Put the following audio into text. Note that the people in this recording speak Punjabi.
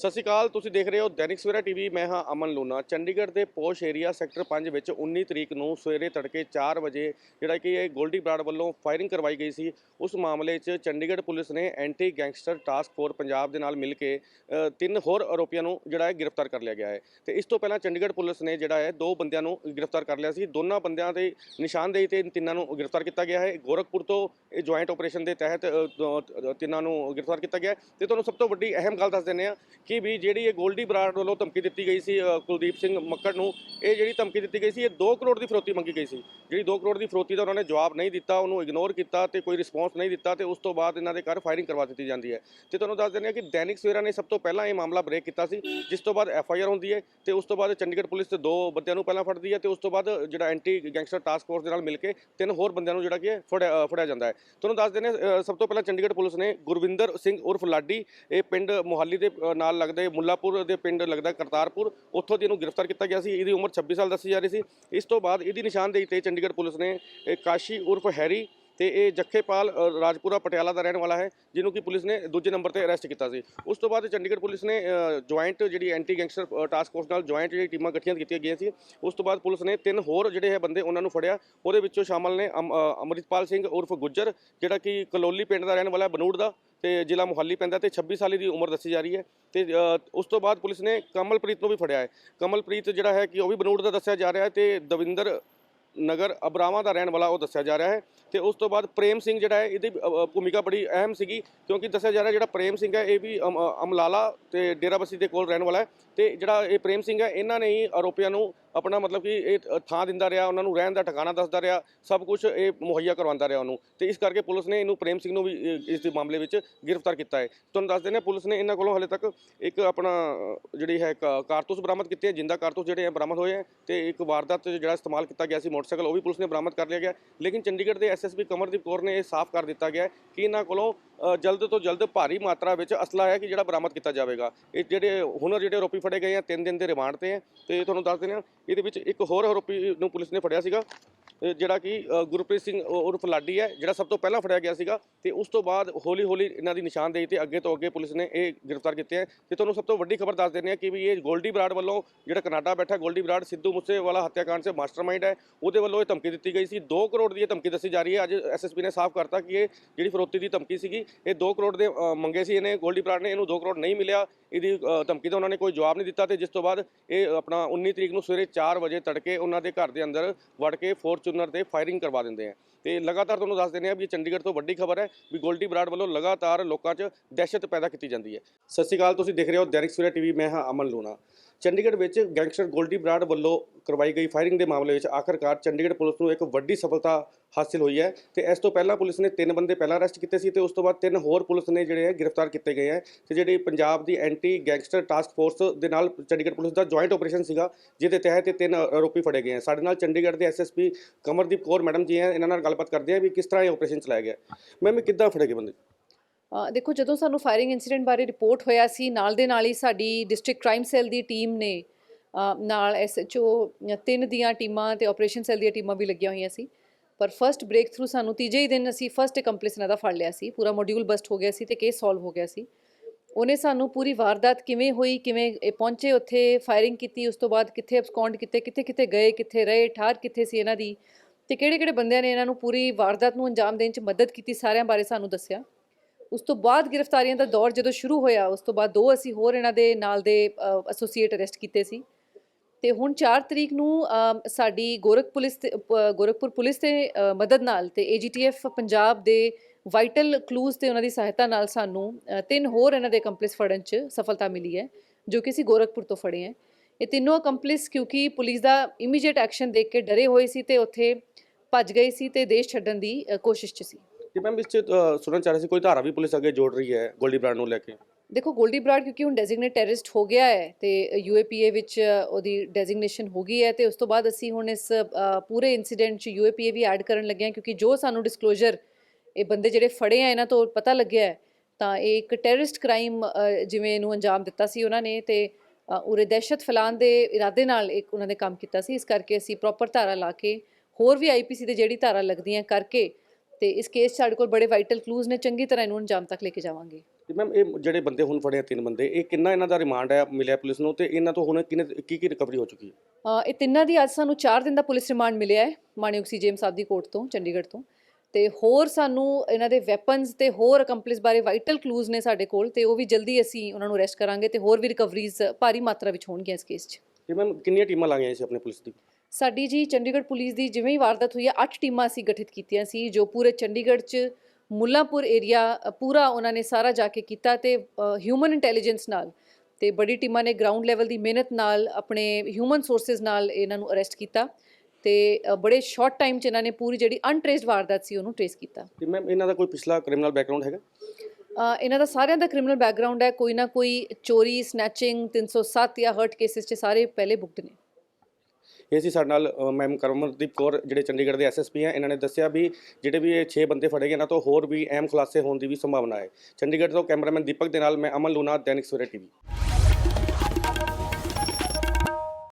ਸਤਿ ਸ਼੍ਰੀ ਅਕਾਲ, ਤੁਸੀਂ ਦੇਖ ਰਹੇ ਹੋ ਦੈਨਿਕ ਸਵੇਰਾ ਟੀਵੀ, ਮੈਂ ਹਾਂ ਅਮਨ ਲੂਨਾ ਚੰਡੀਗੜ੍ਹ ਦੇ ਪੋਸ਼ ਏਰੀਆ ਸੈਕਟਰ 5 ਵਿੱਚ 19 ਤਰੀਕ ਨੂੰ ਸਵੇਰੇ ਤੜਕੇ 4 ਵਜੇ ਜਿਹੜਾ ਕਿ ਇਹ ਗੋਲਡੀ ਬਰਾੜ ਵੱਲੋਂ ਫਾਇਰਿੰਗ ਕਰਵਾਈ ਗਈ ਸੀ। ਉਸ ਮਾਮਲੇ 'ਚ ਚੰਡੀਗੜ੍ਹ ਪੁਲਿਸ ਨੇ anti gangster task force Punjab ਦੇ ਨਾਲ ਮਿਲ ਕੇ ਤਿੰਨ ਹੋਰ ਆਰੋਪੀਆਂ ਨੂੰ ਜਿਹੜਾ ਹੈ ਗ੍ਰਿਫਤਾਰ ਕਰ ਲਿਆ ਗਿਆ ਹੈ। ਤੇ ਇਸ ਤੋਂ ਪਹਿਲਾਂ ਚੰਡੀਗੜ੍ਹ ਪੁਲਿਸ ਨੇ ਜਿਹੜਾ ਹੈ ਦੋ ਬੰਦਿਆਂ ਨੂੰ ਗ੍ਰਿਫਤਾਰ ਕਰ ਲਿਆ ਸੀ। ਦੋਨਾਂ ਬੰਦਿਆਂ ਦੇ ਨਿਸ਼ਾਨਦੇਹੀ ਤੇ ਤਿੰਨਾਂ ਨੂੰ ਗ੍ਰਿਫਤਾਰ ਕੀਤਾ ਗਿਆ ਹੈ। ਗੋਰਖਪੁਰ ਤੋਂ ਇਹ ਜੁਆਇੰਟ ਆਪਰੇਸ਼ਨ ਦੇ ਤਹਿਤ ਦੋ- ਤਿੰਨਾਂ ਨੂੰ ਗ੍ਰਿਫਤਾਰ ਕੀਤਾ ਗਿਆ ਹੈ। ਤੇ ਤੁਹਾਨੂੰ ਸਭ ਤੋਂ ਵੱਡੀ ਅਹਿਮ ਗੱਲ ਦੱਸ ਦਿੰਦੇ ਆ ਕਿ ਵੀ ਜਿਹੜੀ ਇਹ ਗੋਲਡੀ ਬਰਾੜ ਵੱਲੋਂ ਧਮਕੀ ਦਿੱਤੀ ਗਈ ਸੀ ਕੁਲਦੀਪ ਸਿੰਘ ਮੱਕੜ ਨੂੰ ਇਹ ਜਿਹੜੀ ਧਮਕੀ ਦਿੱਤੀ ਗਈ ਸੀ ਇਹ 2 ਕਰੋੜ ਦੀ ਫਰੋਤੀ ਮੰਗੀ ਗਈ ਸੀ। ਜਿਹੜੀ 2 ਕਰੋੜ ਦੀ ਫਰੋਤੀ ਦਾ ਉਹਨਾਂ ਨੇ ਜਵਾਬ ਨਹੀਂ ਦਿੱਤਾ ਉਹਨੂੰ ਇਗਨੋਰ ਕੀਤਾ ਤੇ ਕੋਈ ਰਿਸਪੌਂਸ ਨਹੀਂ ਦਿੱਤਾ ਤੇ ਉਸ ਤੋਂ ਬਾਅਦ ਇਹਨਾਂ ਦੇ ਘਰ ਫਾਇਰਿੰਗ ਕਰਵਾ ਦਿੱਤੀ ਜਾਂਦੀ ਹੈ। ਤੇ ਤੁਹਾਨੂੰ ਦੱਸ ਦਿੰਦੇ ਆ ਕਿ ਦੈਨਿਕ ਸਵੇਰਾ ਨੇ ਸਭ ਤੋਂ ਪਹਿਲਾਂ ਇਹ ਮਾਮਲਾ ਬ੍ਰੇਕ ਕੀਤਾ ਸੀ ਜਿਸ ਤੋਂ ਬਾਅਦ ਐਫ ਆਈ ਆਰ ਹੁੰਦੀ ਹੈ ਤੇ ਉਸ ਤੋਂ ਬਾਅਦ ਚੰਡੀਗੜ੍ਹ ਪੁਲਿਸ ਤੇ ਦੋ ਬੰਦਿਆਂ ਨੂੰ ਪਹਿਲਾਂ ਫੜਦੀ ਹੈ ਤੇ ਉਸ ਤੋਂ ਬਾਅਦ ਜਿਹੜਾ ਐਂਟੀ ਗੈਂਗਸਟਰ ਟਾਸਕ ਫੋਰਸ ਦੇ ਨਾਲ ਮਿਲ ਕੇ ਤਿੰਨ ਹੋਰ ਬੰਦਿਆਂ ਨੂੰ ਜਿਹੜਾ ਕਿ ਹੈ ਫੜਿਆ ਫੜਿਆ ਜਾਂਦਾ ਹੈ। ਤੁਹਾਨੂੰ ਦੱਸ ਦਿੰਦੇ ਹਾਂ, ਸਭ ਤੋਂ ਪਹਿਲਾਂ ਚੰਡੀਗੜ੍ਹ ਪੁਲਿਸ ਨੇ ਗੁਰਵਿੰਦਰ ਸਿੰਘ ਉਰਫ ਲਾਡੀ ਇਹ ਪਿੰਡ ਮੋਹਾਲੀ ਦੇ ਨਾਲ ਲੱਗਦੇ ਮੁੱਲਾਪੁਰ ਦੇ ਪਿੰਡ ਲੱਗਦਾ ਕਰਤਾਰਪੁਰ। ਉੱਥੋਂ ਦੀ ਇਹਨੂੰ ਗ੍ਰਿਫਤਾਰ ਕੀਤਾ ਗਿਆ ਸੀ, ਇਹਦੀ ਉਮਰ 26 ਸਾਲ ਦੱਸੀ ਜਾ ਰਹੀ ਸੀ। ਇਸ ਤੋਂ ਬਾਅਦ ਇਹਦੀ ਨਿਸ਼ਾਨਦੇਹੀ ਤੇ ਚੰਡੀਗੜ੍ਹ ਪੁਲਿਸ ਨੇ, ਇਹ ਕਾਸ਼ੀ ਉਰਫ ਹੈਰੀ ਤੇ ਇਹ ਜੱਖੇਪਾਲ ਰਾਜਪੁਰਾ ਪਟਿਆਲਾ ਦਾ ਰਹਿਣ ਵਾਲਾ ਹੈ, ਜਿਹਨੂੰ ਕਿ ਪੁਲਿਸ ਨੇ ਦੂਜੇ ਨੰਬਰ ਤੇ ਅਰੈਸਟ ਕੀਤਾ ਸੀ। ਉਸ ਤੋਂ ਬਾਅਦ ਚੰਡੀਗੜ੍ਹ ਪੁਲਿਸ ਨੇ ਜੁਆਇੰਟ ਜਿਹੜੀ ਐਂਟੀ ਗੈਂਗਸਟਰ ਟਾਸਕ ਫੋਰਸ ਨਾਲ ਜੁਆਇੰਟ ਜਿਹੜੀ ਟੀਮਾਂ ਇਕੱਠੀਆਂ ਕੀਤੀਆਂ ਗਈਆਂ ਸੀ। ਉਸ ਤੋਂ ਬਾਅਦ ਪੁਲਿਸ ਨੇ ਤਿੰਨ ਹੋਰ ਜਿਹੜੇ ਹੈ ਬੰਦੇ ਉਹਨਾਂ ਨੂੰ ਫੜਿਆ। ਉਹਦੇ ਵਿੱਚੋਂ ਸ਼ਾਮਲ ਨੇ ਅਮ- ਅੰਮ੍ਰਿਤਪਾਲ ਸਿੰਘ ਉਰਫ ਗੁੱਜਰ, ਜਿਹੜਾ ਕਿ ਕਲੋਲੀ ਪਿੰਡ ਦਾ ਰਹਿਣ ਵਾਲਾ ਹੈ, ਬਨੂੜ ਦਾ। ਤੇ ਜ਼ਿਲ੍ਹਾ ਮੁਹਾਲੀ ਪੈਂਦਾ ਤੇ 26 ਸਾਲ ਦੀ ਉਮਰ ਦੱਸੀ ਜਾ ਰਹੀ ਹੈ ਤੇ ਉਸ ਤੋਂ ਬਾਅਦ ਪੁਲਿਸ ਨੇ ਕਮਲਪ੍ਰੀਤ ਨੂੰ ਵੀ ਫੜਿਆ ਹੈ। ਕਮਲਪ੍ਰੀਤ ਜਿਹੜਾ ਹੈ ਕਿ ਉਹ ਵੀ ਬਨੂੜ ਦਾ ਦੱਸਿਆ ਜਾ ਰਿਹਾ ਹੈ ਤੇ ਦਵਿੰਦਰ ਨਗਰ ਅਬਰਾਵਾਂ ਦਾ ਰਹਿਣ ਵਾਲਾ ਉਹ ਦੱਸਿਆ ਜਾ ਰਿਹਾ ਹੈ ਤੇ ਉਸ ਤੋਂ ਬਾਅਦ ਪ੍ਰੇਮ ਸਿੰਘ ਜਿਹੜਾ ਹੈ, ਇਹਦੀ ਭੂਮਿਕਾ ਬੜੀ ਅਹਿਮ ਸੀਗੀ ਕਿਉਂਕਿ ਦੱਸਿਆ ਜਾ ਰਿਹਾ ਜਿਹੜਾ ਪ੍ਰੇਮ ਸਿੰਘ ਹੈ, ਇਹ ਵੀ ਅਮ- ਅਮਲਾਲਾ ਤੇ ਡੇਰਾਬੱਸੀ ਦੇ ਕੋਲ ਰਹਿਣ ਵਾਲਾ ਹੈ ਤੇ ਜਿਹੜਾ ਇਹ ਪ੍ਰੇਮ ਸਿੰਘ ਹੈ, ਇਹਨਾਂ ਨੇ ਹੀ ਆਰੋਪੀਆਂ ਨੂੰ ਆਪਣਾ ਮਤਲਬ ਕਿ ਇਹ ਥਾਂ ਦਿੰਦਾ ਰਿਹਾ, ਉਹਨਾਂ ਨੂੰ ਰਹਿਣ ਦਾ ਠਿਕਾਣਾ ਦੱਸਦਾ ਰਿਹਾ, ਸਭ ਕੁਝ ਇਹ ਮੁਹੱਈਆ ਕਰਵਾਉਂਦਾ ਰਿਹਾ ਉਹਨੂੰ। ਤੇ ਇਸ ਕਰਕੇ ਪੁਲਿਸ ਨੇ ਇਹਨੂੰ ਪ੍ਰੇਮ ਸਿੰਘ ਨੂੰ ਵੀ ਇਸ ਦੇ ਮਾਮਲੇ ਵਿੱਚ ਗ੍ਰਿਫਤਾਰ ਕੀਤਾ ਹੈ। ਤੁਹਾਨੂੰ ਦੱਸ ਦਿੰਦੇ ਹਾਂ, ਪੁਲਿਸ ਨੇ ਇਹਨਾਂ ਕੋਲੋਂ ਹਲੇ ਤੱਕ ਇੱਕ ਆਪਣਾ ਜਿਹੜੀ ਹੈ ਕਾ- ਕਾਰਤੂਸ ਬਰਾਮਦ ਕੀਤੇ ਹੈ, ਜਿੰਦਾ ਕਾਰਤੂਸ ਜਿਹੜੇ ਹੈ ਬਰਾਮਦ ਹੋਏ ਹੈ ਤੇ ਇੱਕ ਵਾਰਦਾਤ ਜਿਹੜਾ ਇਸਤੇਮਾਲ ਕੀਤਾ ਗਿਆ ਸੀ ਮੋਟਰਸਾਈਕਲ, ਉਹ ਵੀ ਪੁਲਿਸ ਨੇ ਬਰਾਮਦ ਕਰ ਲਿਆ ਗਿਆ। ਲੇਕਿਨ ਚੰਡੀਗੜ੍ਹ ਦੇ ਐਸਐਸਪੀ ਕਮਰਦੀਪ ਕੌਰ ਨੇ ਇਹ ਸਾਫ਼ ਕਰ ਦਿੱਤਾ ਗਿਆ ਕਿ ਇਹਨਾਂ ਕੋਲੋਂ ਜਲਦ ਤੋਂ ਜਲਦ ਭਾਰੀ ਮਾਤਰਾ ਵਿੱਚ ਅਸਲਾ ਹੈ ਕਿ ਜਿਹੜਾ ਬਰਾਮਦ ਕੀਤਾ ਜਾਵੇਗਾ। ਇਹ ਜਿਹੜੇ ਹੁਨਰ ਜਿਹੜੇ ਆਰੋਪੀ ਫੜੇ ਗਏ ਆ, ਤਿੰਨ ਦਿਨ ਦੇ ਰਿਮਾਂਡ ਤੇ ਹੈ। ਤੇ ਤੁਹਾਨੂੰ ਦੱਸ ਦਿੰਦੇ ਹਾਂ ਇਹਦੇ ਵਿੱਚ ਇੱਕ ਹੋਰ ਆਰੋਪੀ ਨੂੰ ਪੁਲਿਸ ਨੇ ਫੜਿਆ ਸੀਗਾ ਇਹ ਜਿਹੜਾ ਕਿ ਗੁਰਪ੍ਰੀਤ ਸਿੰਘ ਉ- ਉਰਫ ਲਾਡੀ ਹੈ, ਜਿਹੜਾ ਸਭ ਤੋਂ ਪਹਿਲਾਂ ਫੜਿਆ ਗਿਆ ਸੀਗਾ ਤੇ ਉਸ ਤੋਂ ਬਾਅਦ ਹੌਲੀ ਹੌਲੀ ਇਹਨਾਂ ਦੀ ਨਿਸ਼ਾਨਦੇਹੀ ਤੇ ਅੱਗੇ ਤੋਂ ਅੱਗੇ ਪੁਲਿਸ ਨੇ ਇਹ ਗ੍ਰਿਫਤਾਰ ਕੀਤੇ ਹੈ। ਤੇ ਤੁਹਾਨੂੰ ਸਭ ਤੋਂ ਵੱਡੀ ਖਬਰ ਦੱਸ ਦਿੰਦੇ ਹਾਂ ਕਿ ਵੀ ਇਹ ਗੋਲਡੀ ਬਰਾੜ ਵੱਲੋਂ ਜਿਹੜਾ ਕਨਾਡਾ ਬੈਠਾ ਗੋਲਡੀ ਬਰਾੜ ਸਿੱਧੂ ਮੂਸੇਵਾਲਾ ਹੱਤਿਆਕਾਂਡ 'ਚ ਮਾਸਟਰਮਾਈਂਡ ਹੈ, ਉਹਦੇ ਵੱਲੋਂ ਇਹ ਧਮਕੀ ਦਿੱਤੀ ਗਈ ਸੀ। 2 ਕਰੋੜ ਦੀ ਇਹ ਧਮਕੀ ਦੱਸੀ ਜਾ ਰਹੀ ਹੈ। ਅੱਜ ਐਸਐਸਪੀ ਨੇ ਸਾਫ਼ ਕਰਤਾ ਕਿ ਇਹ ਜਿਹੜੀ ਫਰੋਤੀ ਦੀ ਧਮਕੀ ਸੀਗੀ, ਇਹ 2 ਕਰੋੜ ਦੇ ਮੰਗੇ ਸੀ ਇਹਨੇ, ਗੋਲਡੀ ਬਰਾੜ ਨੇ ਇਹਨੂੰ 2 ਕਰੋੜ ਨਹੀਂ ਮਿਲਿਆ। ਇਹਦੀ ਧਮਕੀ ਦਾ ਉਹਨਾਂ ਨੇ ਕੋਈ ਜਵਾਬ ਨਹੀਂ ਦਿੱਤਾ ਤੇ ਜਿਸ ਤੋਂ ਬਾਅਦ ਇਹ ਆਪਣਾ 19 ਤਰੀਕ ਨੂੰ ਸਵੇਰੇ 4 ਵਜੇ ਤੜਕੇ ਉਹਨਾਂ ਦੇ ਘਰ ਦੇ ਅੰਦਰ ਵੜ ਕੇ ਫੋਰਚੂਨਰ ਤੇ ਫਾਇਰਿੰਗ ਕਰਵਾ ਦਿੰਦੇ ਆ। ਤੇ ਲਗਾਤਾਰ ਤੁਹਾਨੂੰ ਦੱਸ ਦਿੰਦੇ ਆ ਵੀ ਇਹ ਚੰਡੀਗੜ੍ਹ ਤੋਂ ਵੱਡੀ ਖਬਰ ਹੈ ਵੀ ਗੋਲਡੀ ਬਰਾੜ ਵੱਲੋਂ ਲਗਾਤਾਰ ਲੋਕਾਂ 'ਚ ਦਹਿਸ਼ਤ ਪੈਦਾ ਕੀਤੀ ਜਾਂਦੀ ਹੈ। ਸਤਿ ਸ਼੍ਰੀ ਅਕਾਲ, ਤੁਸੀਂ ਦੇਖ ਰਹੇ ਹੋ ਦੈਨਿਕ ਸਵੇਰਾ ਟੀਵੀ, ਮੈਂ ਹਾਂ ਅਮਨ ਲੂਣਾ। ਚੰਡੀਗੜ੍ਹ ਵਿੱਚ ਗੈਂਗਸਟਰ ਗੋਲਡੀ ਬਰਾੜ ਵੱਲੋਂ ਕਰਵਾਈ ਗਈ ਫਾਇਰਿੰਗ ਦੇ ਮਾਮਲੇ ਵਿੱਚ ਆਖਰਕਾਰ ਚੰਡੀਗੜ੍ਹ ਪੁਲਿਸ ਨੂੰ ਇੱਕ ਵੱਡੀ ਸਫਲਤਾ ਹਾਸਿਲ ਹੋਈ ਹੈ ਤੇ ਇਸ ਤੋਂ ਪਹਿਲਾਂ ਪੁਲਿਸ ਨੇ ਤਿੰਨ ਬੰਦੇ ਪਹਿਲਾਂ ਅਰੈਸਟ ਕੀਤੇ ਸੀ ਤੇ ਉਸ ਤੋਂ ਬਾਅਦ ਤਿੰਨ ਹੋਰ ਪੁਲਿਸ ਨੇ ਜਿਹੜੇ ਹੈ ਗ੍ਰਿਫਤਾਰ ਕੀਤੇ ਗਏ ਹੈ ਤੇ ਜਿਹੜੀ ਪੰਜਾਬ ਦੀ ਐਂਟੀ ਗੈਂਗਸਟਰ ਟਾਸਕ ਫੋਰਸ ਦੇ ਨਾਲ ਚੰਡੀਗੜ੍ਹ ਪੁਲਿਸ ਦਾ ਜੁਆਇੰਟ ਆਪਰੇਸ਼ਨ ਸੀਗਾ, ਜਿਹਦੇ ਤਹਿਤ ਇਹ ਤਿੰਨ ਆਰੋਪੀ ਫੜੇ ਗਏ ਹੈ। ਸਾਡੇ ਨਾਲ ਚੰਡੀਗੜ੍ਹ ਦੇ ਐਸਐਸਪੀ ਕਮਰਦੀਪ ਕੌਰ ਮੈਡਮ ਜੀ ਹੈ, ਇਹਨਾਂ ਨਾਲ ਗੱਲਬਾਤ ਕਰਦੇ ਹਾਂ ਵੀ ਕਿਸ ਤਰ੍ਹਾਂ ਇਹ ਆਪਰੇਸ਼ਨ ਚਲਾਇਆ ਗਿਆ ਮੈਮ ਇਹ ਕਿੱਦਾਂ ਫੜੇ ਗਏ ਬੰਦੇ? ਦੇਖੋ ਜਦੋਂ ਸਾਨੂੰ ਫਾਇਰਿੰਗ ਇਨਸੀਡੈਂਟ ਬਾਰੇ ਰਿਪੋਰਟ ਹੋਇਆ ਸੀ ਨਾਲ ਦੇ ਨਾਲ ਹੀ ਸਾਡੀ ਡਿਸਟ੍ਰਿਕਟ ਕ੍ਰਾਈਮ ਸੈੱਲ ਦੀ ਟੀਮ ਨੇ ਅ, ਨਾਲ ਐਸਐਚਓ ਤਿੰਨ ਦੀਆਂ ਟੀਮਾਂ ਤੇ ਆਪਰੇਸ਼ਨ ਸੈੱਲ ਦੀਆਂ ਟੀਮਾਂ ਵੀ ਲੱਗੀਆਂ ਹੋਈਆਂ ਸੀ। ਪਰ ਫਰਸਟ ਬ੍ਰੇਕ ਥਰੂ ਸਾਨੂੰ ਤੀਜੇ ਹੀ ਦਿਨ ਅਸੀਂ ਫਰਸਟ ਅਕੰਪਲਿਸ ਇਹਨਾਂ ਦਾ ਫੜ ਲਿਆ ਸੀ। ਪੂਰਾ ਮੋਡਿਊਲ ਬਸਟ ਹੋ ਗਿਆ ਸੀ ਤੇ ਕੇਸ ਸੋਲਵ ਹੋ ਗਿਆ ਸੀ। ਉਹਨੇ ਸਾਨੂੰ ਪੂਰੀ ਵਾਰਦਾਤ ਕਿਵੇਂ ਹੋਈ ਕਿਵੇਂ ਇਹ ਪਹੁੰਚੇ ਉੱਥੇ ਫਾਇਰਿੰਗ ਕੀਤੀ ਉਸ ਤੋਂ ਬਾਅਦ ਕਿੱਥੇ ਅਬਸਕੌਂਡ ਕੀਤੇ ਕਿੱਥੇ ਕਿੱਥੇ ਗਏ ਕਿੱਥੇ ਰਹੇ ਠਾਰ ਕਿੱਥੇ ਸੀ ਇਹਨਾਂ ਦੀ ਤੇ ਕਿਹੜੇ ਕਿਹੜੇ ਬੰਦਿਆਂ ਨੇ ਇਹਨਾਂ ਨੂੰ ਪੂਰੀ ਵਾਰਦਾਤ ਨੂੰ ਅੰਜਾਮ ਦੇਣ 'ਚ ਮਦਦ ਕੀਤੀ ਸਾਰਿਆਂ ਬਾਰੇ ਸਾਨੂੰ ਦੱਸਿਆ। ਉਸ ਤੋਂ ਬਾਅਦ ਗ੍ਰਿਫਤਾਰੀਆਂ ਦਾ ਦੌਰ ਜਦੋਂ ਸ਼ੁਰੂ ਹੋਇਆ, ਉਸ ਤੋਂ ਬਾਅਦ ਦੋ ਅਸੀਂ ਹੋਰ ਇਹਨਾਂ ਦੇ ਨਾਲ ਦੇ ਐਸੋਸੀਏਟ ਅਰੈਸਟ ਕੀਤੇ ਸੀ। ਤੇ ਹੁਣ 4 ਤਰੀਕ ਨੂੰ ਸਾਡੀ ਗੋਰਖ ਪੁਲਿਸ ਗੋਰਖਪੁਰ ਪੁਲਿਸ ਤੇ ਮਦਦ ਨਾਲ ਤੇ ਏਜੀਟੀਐਫ ਪੰਜਾਬ ਦੇ ਵਾਈਟਲ ਕਲੂਜ਼ ਤੇ ਉਹਨਾਂ ਦੀ ਸਹਾਇਤਾ ਨਾਲ ਸਾਨੂੰ ਤਿੰਨ ਹੋਰ ਇਹਨਾਂ ਦੇ ਕੰਪਲਿਸ ਫੜਨ 'ਚ ਸਫਲਤਾ ਮਿਲੀ ਹੈ, ਜੋ ਕਿ ਅਸੀਂ ਗੋਰਖਪੁਰ ਤੋਂ ਫੜੇ ਹੈ। ਇਹ ਤਿੰਨੋਂ ਕੰਪਲਿਸ ਕਿਉਂਕਿ ਪੁਲਿਸ ਦਾ ਇਮੀਡੀਏਟ ਐਕਸ਼ਨ ਦੇਖ ਕੇ ਡਰੇ ਹੋਏ ਸੀ ਤੇ ਉੱਥੇ ਭੱਜ ਗਏ ਸੀ ਤੇ ਦੇਸ਼ ਛੱਡਣ ਦੀ ਕੋਸ਼ਿਸ਼ 'ਚ ਸੀ। ਤੇ ਮੈਮ ਇਸ 'ਚ ਅ, ਸੁਣਨ ਚਾਹ ਰਹੇ ਸੀ ਕੋਈ ਧਾਰਾ ਵੀ ਪੁਲਿਸ ਅੱਗੇ ਜੋੜ ਰਹੀ ਹੈ ਗੋਲਡੀ ਬਰਾੜ ਨੂੰ ਲੈ ਕੇ? ਦੇਖੋ ਗੋਲਡੀ ਬਰਾਡ ਕਿਉਂਕਿ ਹੁਣ ਡੈਜ਼ਿਗਨੇਟ ਟੈਰਰਿਸਟ ਹੋ ਗਿਆ ਹੈ ਤੇ ਯੂਏਪੀਏ ਵਿੱਚ ਅ, ਉਹਦੀ ਡੈਜ਼ਿਗਨੇਸ਼ਨ ਹੋ ਗਈ ਹੈ ਤੇ ਉਸ ਤੋਂ ਬਾਅਦ ਅਸੀਂ ਹੁਣ ਇਸ ਅ, ਪੂਰੇ ਇਨਸੀਡੈਂਟ 'ਚ ਯੂਏਪੀਏ ਵੀ ਐਡ ਕਰਨ ਲੱਗੇ ਹਾਂ ਕਿਉਂਕਿ ਜੋ ਸਾਨੂੰ ਡਿਸਕਲੋਜ਼ਰ ਇਹ ਬੰਦੇ ਜਿਹੜੇ ਫੜੇ ਆ ਇਹਨਾਂ ਤੋਂ ਪਤਾ ਲੱਗਿਆ ਹੈ ਤਾਂ ਇਹ ਇੱਕ ਟੈਰਰਿਸਟ ਕ੍ਰਾਈਮ ਜਿਵੇਂ ਇਹਨੂੰ ਅੰਜਾਮ ਦਿੱਤਾ ਸੀ ਉਹਨਾਂ ਨੇ ਤੇ ਅ, ਉਰੇ ਦਹਿਸ਼ਤ ਫੈਲਾਉਣ ਦੇ ਇਰਾਦੇ ਨਾਲ ਇੱਕ ਉਹਨਾਂ ਨੇ ਕੰਮ ਕੀਤਾ ਸੀ ਇਸ ਕਰਕੇ ਅਸੀਂ ਪ੍ਰੋਪਰ ਧਾਰਾ ਲਾ ਕੇ ਹੋਰ ਵੀ ਆਈਪੀਸੀ ਦੇ ਜਿਹੜੀ ਧਾਰਾ ਲੱਗਦੀਆਂ ਕਰਕੇ ਤੇ ਇਸ ਕੇਸ 'ਚ ਸਾਡੇ ਕੋਲ ਬੜੇ ਵਾਈਟਲ ਕਲੂਜ਼ ਨੇ ਚੰਗੀ ਤਰ੍ਹਾਂ ਇਹਨੂੰ ਅੰਜਾਮ ਤੱਕ ਲੈ ਕੇ ਜਾਵਾਂਗੇ। ਤੇ ਮੈਮ ਇਹ ਜਿਹੜੇ ਬੰਦੇ ਹੁਣ ਫੜੇ ਆ ਤਿੰਨ ਬੰਦੇ ਇਹ ਕਿੰਨਾ ਇਹਨਾਂ ਦਾ ਰਿਮਾਂਡ ਹੈ ਮਿਲਿਆ ਪੁਲਿਸ ਨੂੰ ਤੇ ਇਹਨਾਂ ਤੋਂ ਹੁਣ ਕਿੰਨੇ ਕੀ ਕੀ ਰਿਕਵਰੀ ਹੋ ਚੁੱਕੀ ਹੈ? ਅ, ਇਹ ਤਿੰਨਾਂ ਦੀ ਅੱਜ ਸਾਨੂੰ 4 ਦਿਨ ਦਾ ਪੁਲਿਸ ਰਿਮਾਂਡ ਮਿਲਿਆ ਹੈ ਮਾਨਯੋਗ ਸੀਜੇਐਮ ਸਾਹਿਬ ਦੀ ਕੋਰਟ ਤੋਂ ਚੰਡੀਗੜ੍ਹ ਤੋਂ। ਤੇ ਹੋਰ ਸਾਨੂੰ ਇਹਨਾਂ ਦੇ ਵੈਪਨਸ ਤੇ ਹੋਰ ਅਕੰਪਲਿਸ ਬਾਰੇ ਵਾਈਟਲ ਕਲੂਜ਼ ਨੇ ਸਾਡੇ ਕੋਲ ਤੇ ਉਹ ਵੀ ਜਲਦੀ ਅਸੀਂ ਉਹਨਾਂ ਨੂੰ ਅਰੈਸਟ ਕਰਾਂਗੇ ਤੇ ਹੋਰ ਵੀ ਰਿਕਵਰੀਜ਼ ਭਾਰੀ ਮਾਤਰਾ ਵਿੱਚ ਹੋਣਗੀਆਂ ਇਸ ਕੇਸ 'ਚ। ਤੇ ਮੈਮ ਕਿੰਨੀਆਂ ਟੀਮਾਂ ਲਾਈਆਂ ਸੀ ਆਪਣੇ ਪੁਲਿਸ ਦੀ? ਸਾਡੀ ਜੀ ਚੰਡੀਗੜ੍ਹ ਪੁਲਿਸ ਦੀ ਜਿਵੇਂ ਹੀ ਵਾਰਦਾਤ ਹੋਈ ਹੈ 8 ਟੀਮਾਂ ਅਸੀਂ ਗਠਿਤ ਕੀਤੀਆਂ ਸੀ ਜੋ ਪੂਰੇ ਚੰਡੀਗੜ੍ਹ 'ਚ ਮੁੱਲਾਂਪੁਰ ਏਰੀਆ ਪੂਰਾ ਉਹਨਾਂ ਨੇ ਸਾਰਾ ਜਾ ਕੇ ਕੀਤਾ ਤੇ ਹਿਊਮਨ ਇੰਟੈਲੀਜੈਂਸ ਨਾਲ ਤੇ ਬੜੀ ਟੀਮਾਂ ਨੇ ਗਰਾਊਂਡ ਲੈਵਲ ਦੀ ਮਿਹਨਤ ਨਾਲ ਆਪਣੇ ਹਿਊਮਨ ਸੋਰਸਸ ਨਾਲ ਇਹਨਾਂ ਨੂੰ ਅਰੈਸਟ ਕੀਤਾ ਤੇ ਬੜੇ ਸ਼ਾਰਟ ਟਾਈਮ 'ਚ ਇਹਨਾਂ ਨੇ ਪੂਰੀ ਜਿਹੜੀ ਅਨਟ੍ਰੇਸਡ ਵਾਰਦਾਤ ਸੀ ਉਹਨੂੰ ਟ੍ਰੇਸ ਕੀਤਾ। ਤੇ ਮੈਮ ਇਹਨਾਂ ਦਾ ਕੋਈ ਪਿਛਲਾ ਕ੍ਰਿਮੀਨਲ ਬੈਕਗ੍ਰਾਉਂਡ ਹੈਗਾ? ਇਹਨਾਂ ਦਾ ਸਾਰਿਆਂ ਦਾ ਕ੍ਰਿਮੀਨਲ ਬੈਕਗ੍ਰਾਉਂਡ ਹੈ ਕੋਈ ਨਾ ਕੋਈ ਚੋਰੀ ਸਨੈਚਿੰਗ 307 ਜਾਂ ਹਰਟ ਕੇਸਿਸ 'ਚ ਸਾਰੇ ਪਹਿਲੇ ਬੁੱਕਡ ਨੇ। ਇਹ ਸੀ ਸਾਡੇ ਨਾਲ ਮੈਮ ਕਰਮਨਦੀਪ ਕੌਰ, ਜਿਹੜੇ ਚੰਡੀਗੜ੍ਹ ਦੇ ਐਸਐਸਪੀ ਆ ਇਹਨਾਂ ਨੇ ਦੱਸਿਆ ਵੀ ਜਿਹੜੇ ਵੀ ਇਹ 6 ਬੰਦੇ ਫੜੇ ਗਏ ਇਹਨਾਂ ਤੋਂ ਹੋਰ ਵੀ ਅਹਿਮ ਖੁਲਾਸੇ ਹੋਣ ਦੀ ਵੀ ਸੰਭਾਵਨਾ ਹੈ। ਚੰਡੀਗੜ੍ਹ ਤੋਂ ਕੈਮਰਾਮੈਨ ਦੀਪਕ ਦੇ ਨਾਲ ਮੈਂ ਅਮਨ ਲੂਨਾ ਦੈਨਿਕ ਸਵੇਰਾ ਟੀਵੀ।